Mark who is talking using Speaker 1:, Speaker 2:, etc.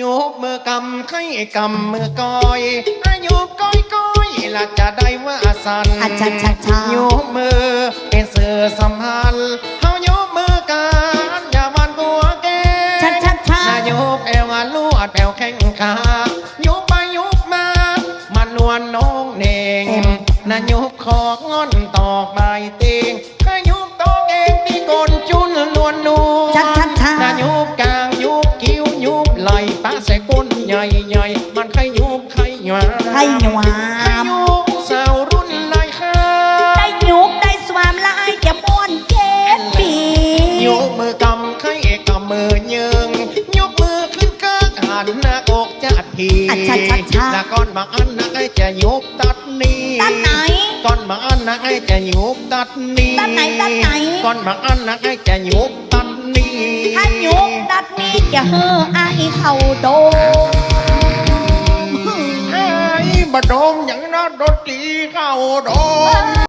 Speaker 1: ยกมือกำให้กำมือก้อยอายุก้อยก้อยละจะได้ว่าสัน
Speaker 2: อาชาชาชาย
Speaker 1: กมือเป็นเสือสัมพันธ์เฮายกมือกันอย่ามันกัวแก
Speaker 2: ชัดชัดชัด
Speaker 1: นายกแอวงานลวดแปวแข้งขายกไปยกมามันนวลน้องเน่งนายกของงอนตอกใบเตีงขยุก ไหลปะใส่ก้นใหญ่ใหญ่ๆมันใครยุบใครหยา
Speaker 2: ให้หวา
Speaker 1: ใคร
Speaker 2: ม
Speaker 1: ยุบสาวรุ่นไรค่ะ
Speaker 2: ได้ยุกได้สวามลายจะม้วนเจ็ดปี
Speaker 1: ยกมือกำใครเอกกำมือยิงยกมือขึ้นเกิกหันหน้าอกจัดที
Speaker 2: อะชัดชัดชัด
Speaker 1: แล้วก้อนบางอันนะไอ้จะยกตัดนี้
Speaker 2: ตัดไหน
Speaker 1: ก้อนบางอันนะไอ้จะยกตัดนี้
Speaker 2: ตัดไหนตัดไหน
Speaker 1: ก้อนบางอันนะไอ้จะยกตัดนี้
Speaker 2: ถ้า รัดนี้จะเฮอไอายเข้าโดม
Speaker 1: ไอ้บดงอย่างนั้นดนตรีเข้าดง